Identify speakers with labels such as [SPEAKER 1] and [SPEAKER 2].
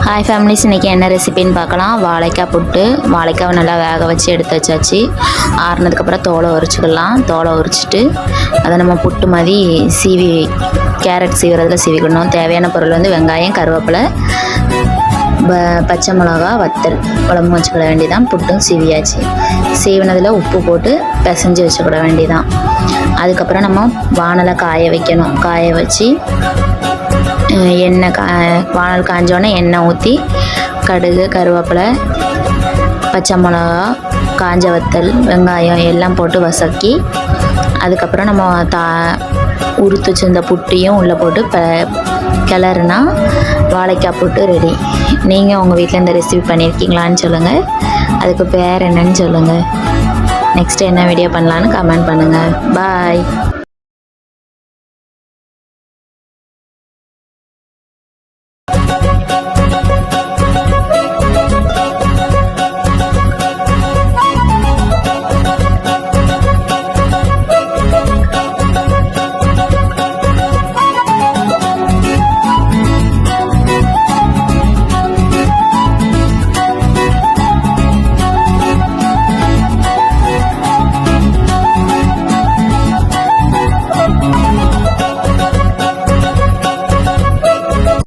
[SPEAKER 1] Hi families இன்றைக்கி என்ன ரெசிபின்னு பார்க்கலாம். வாழைக்காய் புட்டு வாழைக்காவை நல்லா வேக வச்சு எடுத்து வச்சாச்சு. ஆறுனதுக்கப்புறம் தோலை உரிச்சிக்கலாம். தோலை உரிச்சிட்டு அதை நம்ம புட்டு மாதிரி சீவி கேரட் சீவுறதுல சீவிக்கணும். தேவையான பொருள் வந்து வெங்காயம் கருவேப்பிலை ப- பச்சை மிளகா வத்தல் குழம்பு வச்சுக்கிட வேண்டியதான் புட்டும் சீவியாச்சு. சீவினதில் உப்பு போட்டு பிசைஞ்சு வச்சுக்கிட வேண்டியதான் அதுக்கப்புறம் நம்ம வானலை காய வைக்கணும். காய வச்சு எண்ணெய் கா வானல் காஞ்சோடனே எண்ணெய் ஊற்றி கடுகு கருவேப்பிலை பச்சை மிளகா காஞ்ச வத்தல் வெங்காயம் எல்லாம் போட்டு வசக்கி அதுக்கப்புறம் நம்ம தா உறுத்து வச்சிருந்த புட்டியும் உள்ளே போட்டு ப கிளறுனா வாழைக்காய் புட்டு ரெடி நீங்கள் உங்கள் வீட்டில் இந்த ரெசிபி பண்ணியிருக்கீங்களான்னு சொல்லுங்கள் அதுக்கு பேர் என்னன்னு சொல்லுங்கள் நெக்ஸ்ட் என்ன வீடியோ பண்ணலான்னு கமெண்ட் பண்ணுங்கள் பாய்